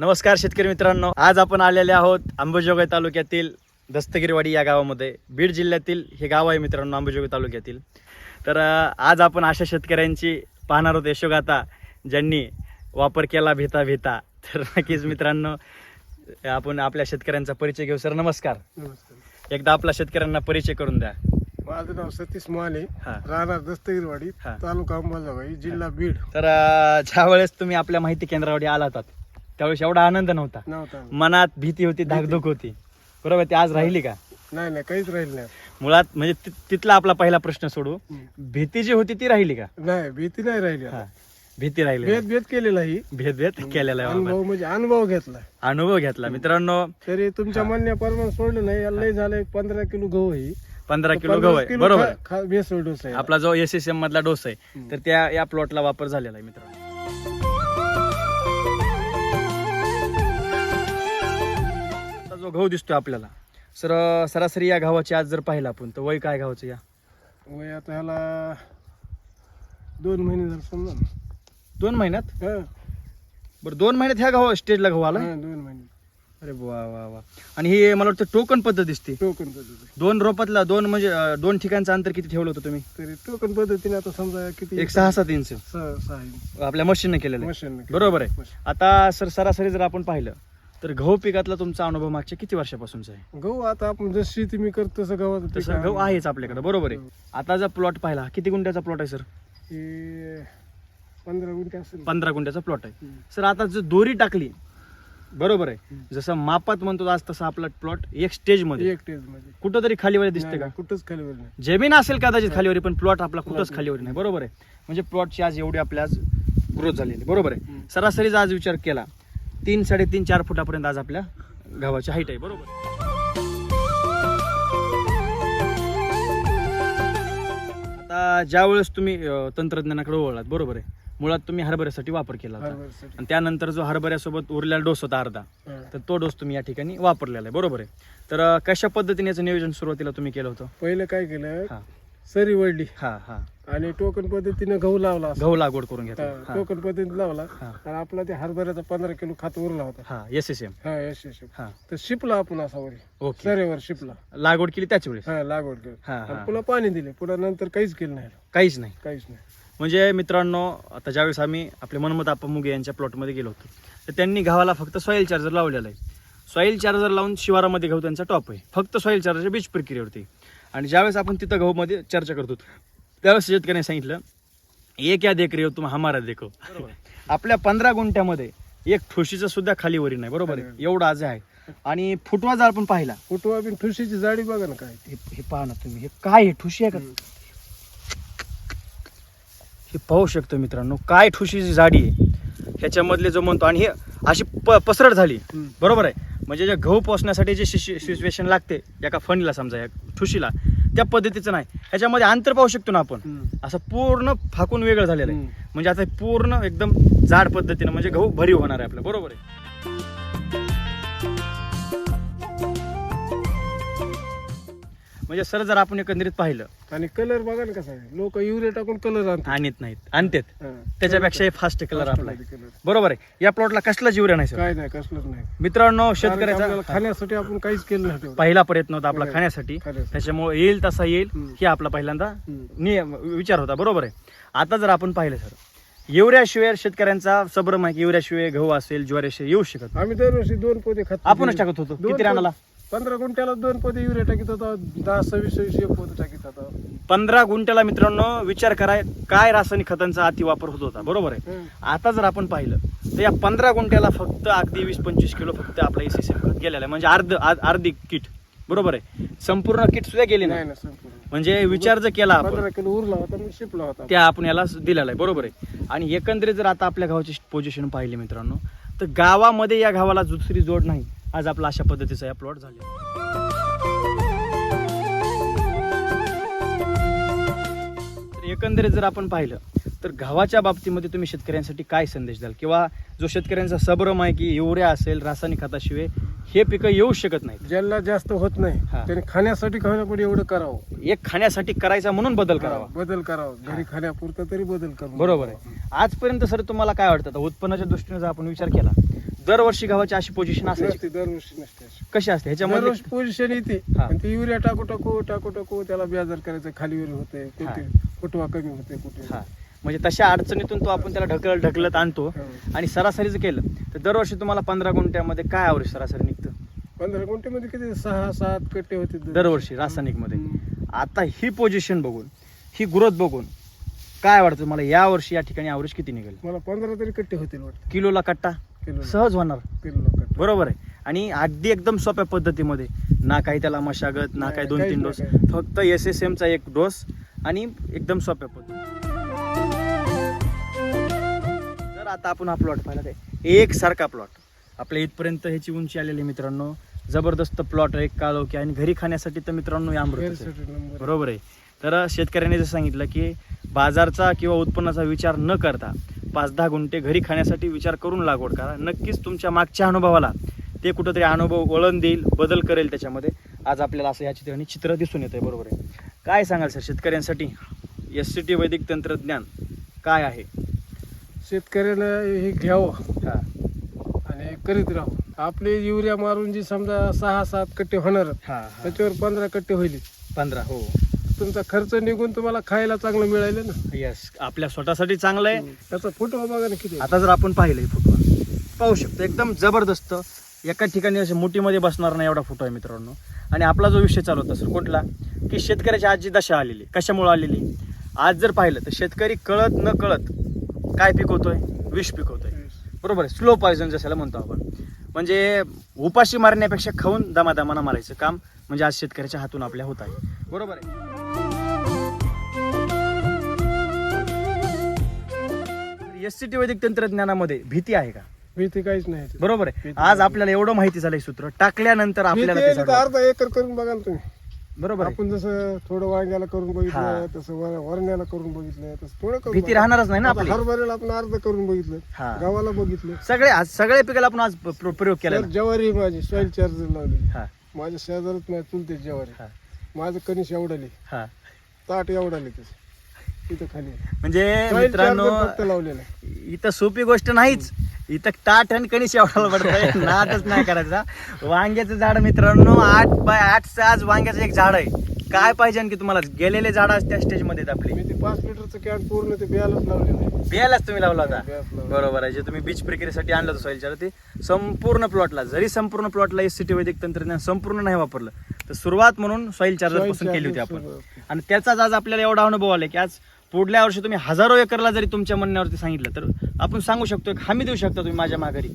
नमस्कार शेतकरी मित्रांनो. आज आपण आलेले आहोत अंबाजोगाई तालुक्यातील दस्तगिरीवाडी या गावामध्ये. बीड जिल्ह्यातील हे गाव आहे मित्रांनो अंबाजोगाई तालुक्यातील. तर आज आपण अशा शेतकऱ्यांची पाहणार आहोत यशोगाथा ज्यांनी वापर केला भेता भेता. तर नक्कीच मित्रांनो आपण आपल्या शेतकऱ्यांचा परिचय घेऊ. सर नमस्कार. नमस्कार. एकदा आपला शेतकऱ्यांना परिचय करून द्या. माझं नाव सतीश माने. राहणार दस्तगिरवाडी. तालुका अंबाजोगाई जिल्हा बीड. तर अं, ज्यावेळेस तुम्ही आपल्या माहिती केंद्रावर आला होतात त्यावेळेस एवढा आनंद नव्हता. नव्हता. मनात भीती होती धाकधूक होती. बरोबर ती आज राहिली का? नाही नाही काहीच राहील नाही. मुळात म्हणजे ति- तिथला आपला पहिला प्रश्न सोडू. भीती जी होती ती राहिली का? नाही भीती नाही राहिली आता. हा. भीती राहिली भेद भेद केलेला ही. भेद भेद केलेला आहे बाबा. अनुभव म्हणजे अनुभव घेतला. अनुभव घेतला. मित्रांनो तरी तुमच्या म्हणण्याप्रमाणे सोडलं नाही. याला लय झालं एक पंधरा किलो गहू आहे. पंधरा किलो गहू आहे. बरोबर. खा- खा- भेसळ डोस आहे. आपला जो एस एस एम मधला डोस आहे. तर त्या या प्लॉटला वापर झालेला आहे मित्रांनो. गहू दिसतोय आपल्याला. सर सरासरी या गव्हाची आज जर पाहिलं आपण तर वय काय गव्हाचं या? वय आता ह्याला दोन महिने झाले समजा ना. दोन महिन्यात? हा, बरं दोन महिन्यात ह्या गव्हा स्टेजला गहू आला हा, दोन महिने. अरे वा वा वा. आणि हे मला वाटतं टोकन पद्धत दिसते. टोकन पद्धती. दोन रोपातला दोन म्हणजे अं, दोन ठिकाणचं अंतर किती ठेवलं होतं तुम्ही? तरी टोकन पद्धतीने आता समजा किती एक सहा सात इंच. सहा सहा इंच. आपल्या मशीनने केलेलं आहे. मशीन बरोबर आहे. आता सर सरासरी जर आपण पाहिलं तर गहू पिकातला तुमचा अनुभव मागच्या किती वर्षापासूनचा आहे? गहू आता आपण जशी शेती मी करतो तसं गव्हाचं पीक तसं गहू आहेच आपल्याकडे बरोबर आहे. आता जर प्लॉट पाहिला किती गुंठ्याचा प्लॉट आहे सर हे पंधरा गुंठे असेल. पंधरा गुंठ्याचा प्लॉट आहे. हम्म. सर आता जर दोरी टाकली बरोबर आहे. हम्म. जसं मापात म्हणतो आज तसा आपला प्लॉट एक स्टेजमध्ये. एक टेजमध्ये. कुठं तरी खालीवर दिसते का? नाही, कुठंच खाली वर नाही. जमीन असेल कदाचित खालीवरी पण प्लॉट आपला कुठंच खालीवर नाही. बरोबर आहे. म्हणजे प्लॉटची आज एवढी आपल्या आज ग्रोथ झालेली बरोबर आहे. हम्म. सरासरीचा आज विचार केला. तीन साडेतीन चार फुटापर्यंत आज आपल्या गव्हाची हाईट आहे बरोबर? आता ज्या वेळेस तुम्ही तंत्रज्ञानाकडे वळलात बरोबर आहे? मुळात तुम्ही हरभऱ्यासाठी वापर केला होता. हरभऱ्यासाठी. आणि त्यानंतर जो हरभऱ्यासोबत उरलेला डोस होता अर्धा. तर तो डोस तुम्ही या ठिकाणी वापरलेला आहे बरोबर आहे? तर अं, कशा पद्धतीने याचं नियोजन सुरुवातीला तुम्ही केलं होतं? पहिलं काय केलं? हा. सरी वडली हा हा. आणि टोकन पद्धतीने गहू लावला असा. गहू लागवड करून घेतला. हा, हा. टोकन पद्धतीने लावला. हा. आणि आपला ते हरभऱ्याचा पंधरा किलो खात उरला होता. हा एस एस एम हा यश यश हा. तर शिपला आपण असा वरी. ओके. सरेवर शिपला. लागवड केली त्याच वेळेस? हा लागवड केली. हा, हा. आणि पुन्हा पाणी दिले. पुन्हा नंतर काहीच केलं नाही. काहीच नाही. काहीच नाही. म्हणजे मित्रांनो आता ज्यावेळेस आम्ही आपले मनमत आप्पा मुगे यांच्या प्लॉटमध्ये गेलो होतो तर त्यांनी गव्हाला फक्त सॉईल चार्जर लावलेला आहे. सॉईल चार्जर लावून शिवारामध्ये गहू त्यांचा टॉप आहे. फक्त सॉईल चार्जरच्या बीज प्रक्रियेवरती. आणि ज्यावेळेस आपण तिथं गहूमध्ये चर्चा करतो त्यावेळेस शेतकऱ्याने सांगितलं? एक या देख रे हो, तुम? हमारा देखो. आपल्या पंधरा गुंठ्यामध्ये एक ठोशीचं सुद्धा खाली वरी नाही बरोबर आहे? एवढा आज आहे. आणि फुटवा जर आपण पाहिला. फुटवा बिन ठुशीची जाडी बघा ना काय. हे हे पहा ना तुम्ही. हे काय आहे? ठुशी आहे का? हे पाहू शकतो मित्रांनो काय ठुशीची जाडी आहे. ह्याच्यामधले जो म्हणतो आणि हे अशी प पसरट झाली. बरोबर आहे? म्हणजे जे गहू पोचण्यासाठी जे सिच्युएशन लागते एका फणीला समजा या ठुशीला त्या पद्धतीचं नाही. ह्याच्यामध्ये अंतर पाहू शकतो ना आपण. असं पूर्ण फाकून वेगळं झालेलं आहे. म्हणजे आता पूर्ण एकदम जाड पद्धतीनं म्हणजे गहू भरीव होणार आहे आपलं. बरोबर आहे? म्हणजे सर जर आपण एकंदरीत पाहिलं आणि कलर बघा ना कसा आहे. लोक युरिया टाकून कलर आणतात. आणत नाहीत. आणतेत. हा. त्याच्यापेक्षा फास्ट कलर आपला आहे. कलर बरोबर आहे. या प्लॉटला कसला जीव नाही सर? काय नाही कसलंच नाही. मित्रांनो कारण की आपल्याला शेतकऱ्याचा खाण्यासाठी आपण काहीच केलं नाही तेवढं. पहिला प्रयत्न होता आपला बरोबर. खाण्यासाठी. खाण्यासाठी. त्याच्यामुळे येईल तसा येईल. हम्म. हे आपला पहिल्यांदा हम्म. नियम विचार होता. बरोबर आहे. आता जर आपण पाहिलं सर युरियाशिवाय शेतकऱ्यांचा संभ्रम आहे की युरियाशिवाय गहू असेल ज्वारी येऊ शकत आम्ही दरवर्षी दोन पोते खात आपणच टाकत होतो. दोन किती रानाला? पंधरा गुंठ्याला दोन पोते युरिया टाकीत होता दहा सव्वीस सव्वीस एक पोते टाकीत होता. पंधरा गुंठ्याला मित्रांनो विचार कराय काय रासायनिक खतांचा अतिवापर होत होता. बरोबर आहे. आता जर आपण पाहिलं तर या पंधरा गुंठ्याला फक्त अगदी वीस पंचवीस किलो फक्त आपलं एस एम खत गेलेलं आहे. म्हणजे अर्ध आ- अर्धी किट. बरोबर आहे? संपूर्ण किट सुद्धा गेली नाही. नाही ना संपूर्ण. म्हणजे विचार जर केला आपण पंधरा किलो उरला होता शिपला होता. त्या आपण याला दिलेला आहे. बरोबर आहे? आणि एकंदरीत जर आता आपल्या गावाची पोझिशन पाहिली मित्रांनो तर गावामध्ये या गावाला दुसरी जोड नाही. आज आपला अशा पद्धतीचा या प्लॉट झाले. तर एकंदरीत जर आपण पाहिलं तर गव्हाच्या बाबतीमध्ये तुम्ही शेतकऱ्यांसाठी काय संदेश द्याल? किंवा जो शेतकऱ्यांचा संभ्रम आहे की युरिया असेल रासायनिक खताशिवाय हे पिकं येऊ शकत नाहीत. ज्यांना जास्त होत नाही हा. त्यांनी खाण्यासाठी खाण्यापुढे एवढं करावं. एक खाण्यासाठी करायचा म्हणून बदल करावा. बदल करावा. घरी खाण्यापुरतं तरी बदल करू बरोबर आहे. आजपर्यंत सर तुम्हाला काय वाटतं? आता उत्पन्नाच्या दृष्टीने जर आपण विचार केला दरवर्षी गव्हाची अशी पोझिशन असायची. नसते दरवर्षी नसते अशी. कशी असते? ह्याच्यामध्ये दरवर्षी पोझिशन येते. हा. आणि ते युरिया टाकू टाकू टाकू टाकू त्याला बेजार करायचं. खाली वर होते. कुठे कमी होते कुठे? हा. म्हणजे तशा अडचणीतून तो आपण त्याला ढकल ढकलत आणतो. हो. आणि सरासरीचं केलं तर दरवर्षी तुम्हाला पंधरा गुंठ्यामध्ये काय आवरेज सरासरी निघतं? पंधरा गुंठेमध्ये किती? सहा सात कट्टे होते दरवर्षी. रासायनिकमध्ये हम्म. आता ही पोझिशन बघून ही ग्रोथ बघून काय वाटतं मला या वर्षी या ठिकाणी आवरेज किती निघेल? मला पंधरा तरी कट्टे होतील वाटतं. किलोला कट्टा? किलो सहज होणार. बरोबर आहे. आणि अगदी एकदम सोप्या पद्धतीमध्ये ना काही त्याला मशागत ना काही दोन तीन डोस फक्त एस एस एमचा एक डोस आणि एकदम सोप्या पद्धती जर आता आपण हा प्लॉट पाहिला एक सारखा प्लॉट आपल्या इथपर्यंत ह्याची उंची आलेली मित्रांनो. जबरदस्त प्लॉट आहे काळोखी आणि घरी खाण्यासाठी तर मित्रांनो. गैरसोटी नंबर बरोबर आहे. तर शेतकऱ्यांनी जसं सांगितलं की बाजारचा किंवा उत्पन्नाचा विचार न करता पाच दहा गुंठे घरी खाण्यासाठी विचार करून लागवड करा. नक्कीच तुमच्या मागच्या अनुभवाला ते कुठंतरी अनुभव वळण देईल बदल करेल त्याच्यामध्ये. आज आपल्याला असं या चित्राने चित्र दिसून येत आहे बरोबर आहे. काय सांगाल सर शेतकऱ्यांसाठी? एस सी टी वैदिक तंत्रज्ञान काय आहे? शेतकऱ्यानं हे घ्यावं हा. आणि करीत राहावं. आपले युरिया मारून जी समजा सहा सात कट्टे होणार हा. त्याच्यावर पंधरा कट्टे होईल. पंधरा हो. तुमचा खर्च निघून तुम्हाला खायला चांगलं मिळालं ना? येस आपल्या स्वतःसाठी चांगलं आहे. त्याचा फुटवा बघा ना किती. आता जर आपण पाहिलं फुटवा पाहू शकतो एकदम जबरदस्त. एका ठिकाणी असे मुठीमध्ये बसणार नाही एवढा फोटो आहे मित्रांनो. आणि आपला जो विषय चालू होता सर कुठला? की शेतकऱ्याची आज जी दशा आलेली. कशामुळे आलेली? आज जर पाहिलं तर शेतकरी कळत न कळत काय पिकवतोय? विष पिकवतोय. बरोबर आहे. स्लो पॉयझन जशाला म्हणतो आपण. म्हणजे उपाशी मारण्यापेक्षा खाऊन दमादमाना मारायचं काम म्हणजे आज शेतकऱ्याच्या हातून आपल्या होत आहे. बरोबर आहे. एस सी टी वैदिक तंत्रज्ञानामध्ये भीती आहे का? भीती काहीच नाही. बरोबर आहे. आज नाही. आपल्याला एवढं माहिती झालंय सूत्र. टाकल्यानंतर आपल्याला ते. अर्धा एकर करून बघा ना तुम्ही. बरोबर आहे. आपण जसं थोडं वांग्याला करून. बघितलं तसं वर- वरण्याला करून बघितलं तसं थोडं करून भीती बघा. राहणारच नाही ना आता आपली? हरभऱ्याला आपण अर्ध करून बघितलं. गावाला बघितलं. सगळे आज सगळ्या पिकाला आपण आज प्र- प्रयोग केला तर ज्वारी माझी सॉइल चार्जर लावली. हा. माझ्या शेजारात माझ्या चुलते ज्वारी हा. माझं कनिश एवढाली हा. ताट एवढाली तसं तिथं खाली म्हणजे Soil मित्रांनो charger फक्त लावलेलं आहे. इथं सोपी गोष्ट नाहीच. इथं ताट आणि कणीस एवढा पडतंय. नादच नाही करायचा. वांग्याचं झाड मित्रांनो आठ बाय आठचं आज वांग्याचं एक झाड आहे. काय पाहिजे आणखी तुम्हाला? गेलेले झाड त्या स्टेजमध्ये आहेत आपले. मी ते पाच लिटरचं कॅन पूर्ण ते बियालाच लावलेलं आहे. बियालाच तुम्ही लावला होता? बियाच लावलं. बरोबर आहे. जे तुम्ही बीज प्रक्रियेसाठी आणलं होतं सॉईल ते संपूर्ण प्लॉटला जरी संपूर्ण प्लॉटला एस सी टी वैदिक तंत्रज्ञान संपूर्ण नाही वापरलं तर सुरुवात म्हणून सॉईल चार्जर Soil पासून केली होती charger आपण. सुरुवात. आणि त्याचाच आज आपल्याला एवढा अनुभव आला की आज पुढल्या वर्षी तुम्ही हजारो एकरला जरी तुमच्या म्हणण्यावरती सांगितलं तर आपण सांगू शकतो एक हमी देऊ शकता तुम्ही माझ्या माघारी.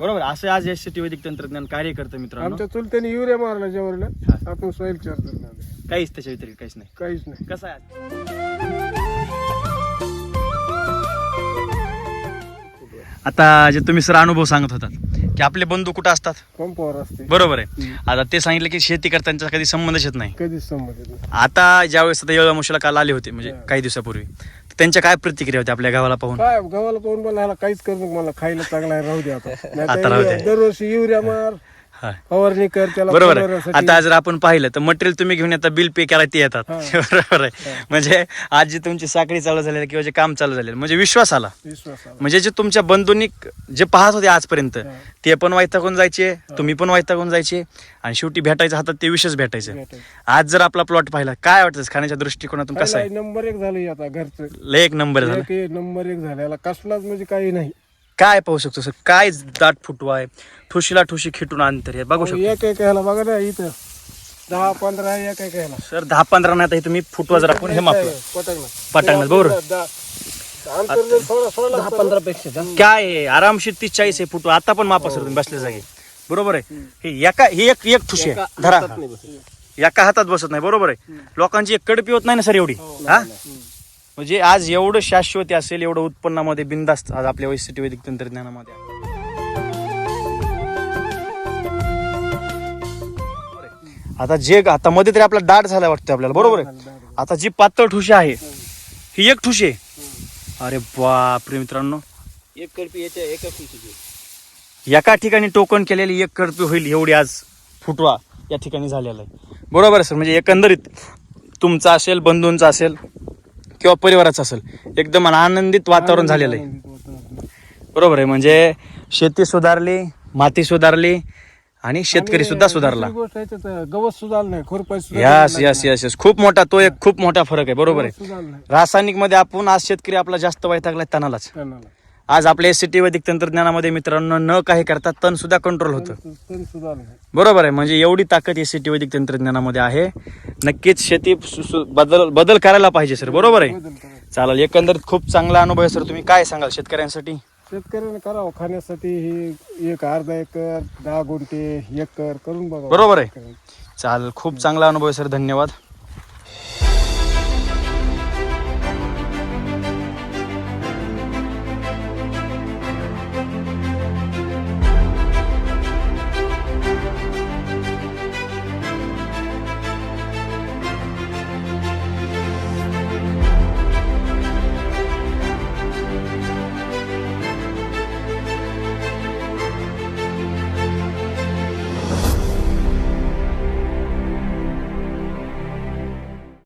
बरोबर? असं आज एस वैदिक तंत्रज्ञान कार्य करतं मित्रांनो. आमच्या चुलत्याने युरिया मारला ज्वारीला हा. आपण चार्जर लावले काहीच त्याच्या व्यतिरिक्त काहीच नाही. काहीच नाही. कसं आहे आता जे तुम्ही सर अनुभव सांगत होतात की आपले बंधू कुठं असतात पंपावर असते बरोबर आहे. आता ते सांगितलं की शेती करताना कधी संबंधच येत नाही कधीच संबंधित नाही आता ज्यावेळेस आता येळामुशीला काल आले होते म्हणजे. काही दिवसापूर्वी तर त्यांच्या काय प्रतिक्रिया होत्या आपल्या गावाला पाहून काय गावाला पाहून मला ह्याला काहीच करू नको मला खायला चांगला आहे, राहू दे आता आता राहू दे. दरवर्षी युरिया मार. फवारणी कर त्याला बरोबर आहे. फवारण्यासाठी. आता जर आपण पाहिलं तर मटेरियल तुम्ही घेऊन येता बिल पे करायला ते येतात. हा. बरोबर आहे. म्हणजे आज जी तुमची साखळी चालू झालेली किंवा जे काम चालू झालेलं म्हणजे विश्वास आला. विश्वास आला. म्हणजे जे तुमच्या बंधूंनी जे पाहत होते आजपर्यंत हा. ते पण वैतागून जायचे तुम्ही पण वैतागून जायचे आणि शेवटी भेटायचं हातात ते विषच भेटायचं. भेटायचं. आज जर आपला प्लॉट पाहिला काय वाटतं खाण्याच्या दृष्टिकोनातून कसं आहे? नंबर एक झालं आता घरचं. लय एक नंबर झाला. एक नंबर एक झाला याला कसलाच म्हणजे काही नाही. काय पाहू शकतो सर? काय दाट फुटवा आहे? ठुशीला ठुशी खिटून अंतर आहे बघू शकतो. एक एक ह्याला बघा ना इथं. दहा पंधरा एक एक ह्याला. सर दहा पंधरा नाही आता हे तुम्ही फुटवा जर आपण हे मापलं. पटांगणात, बरोबर. अंतर जर थोडं सोडलं दहा पंधरा पेक्षा काय आहे? आरामशीर तीस चाळीस आहे फुटवा आता पण मापा सर तुम्ही बसल्या जागी. बरोबर आहे? हे एका ही एक एक ठुशी आहे. धरा. एका हातात बसत नाही बरोबर आहे? लोकांची एक कडपी होत नाही ना सर एवढी? हा म्हणजे आज एवढं शाश्वती असेल एवढं उत्पन्नामध्ये बिंदास्त आज आपल्या वैशिष्ट्य वैदिक तंत्रज्ञानामध्ये आता जे आता मध्ये तरी आपला दाट झाला वाटतं आपल्याला बरोबर आहे? आता जी पातळ ठुशी आहे ही एक ठुशी आहे. अरे बापरे मित्रांनो. एक करपी याच्या एका एका ठिकाणी टोकन केलेली एक करपी होईल एवढी आज फुटवा या ठिकाणी झालेला आहे. बरोबर आहे सर? म्हणजे एकंदरीत तुमचा असेल बंधूंचा असेल किंवा परिवाराचं असेल एकदम आनंदित वातावरण झालेलं आहे. बरोबर आहे म्हणजे शेती सुधारली माती सुधारली आणि शेतकरी सुद्धा सुधारला. गवत यस यस यस यस खूप मोठा तो एक खूप मोठा फरक आहे बरोबर आहे. रासायनिकमध्ये आपण आज शेतकरी आपला जास्त वैतागलाय तणालाच. तणाला. आज आपल्या एस सी वैदिक तंत्रज्ञानामध्ये मित्रांनो न काही करता तण सुद्धा कंट्रोल होतं. तण नाही. बरोबर आहे म्हणजे एवढी ताकद एस सी वैदिक तंत्रज्ञानामध्ये आहे. नक्कीच शेती सु- सु- बदल बदल करायला पाहिजे सर. बरोबर आहे? बदल करायचा. चालेल एकंदरीत खूप चांगला अनुभव आहे सर. तुम्ही काय सांगाल शेतकऱ्यांसाठी? शेतकऱ्याने करावं खाण्यासाठी ही एक अर्धा एकर दहा गुंठे एकर करून बघा बरोबर आहे. चालेल खूप चांगला अनुभव आहे सर. धन्यवाद.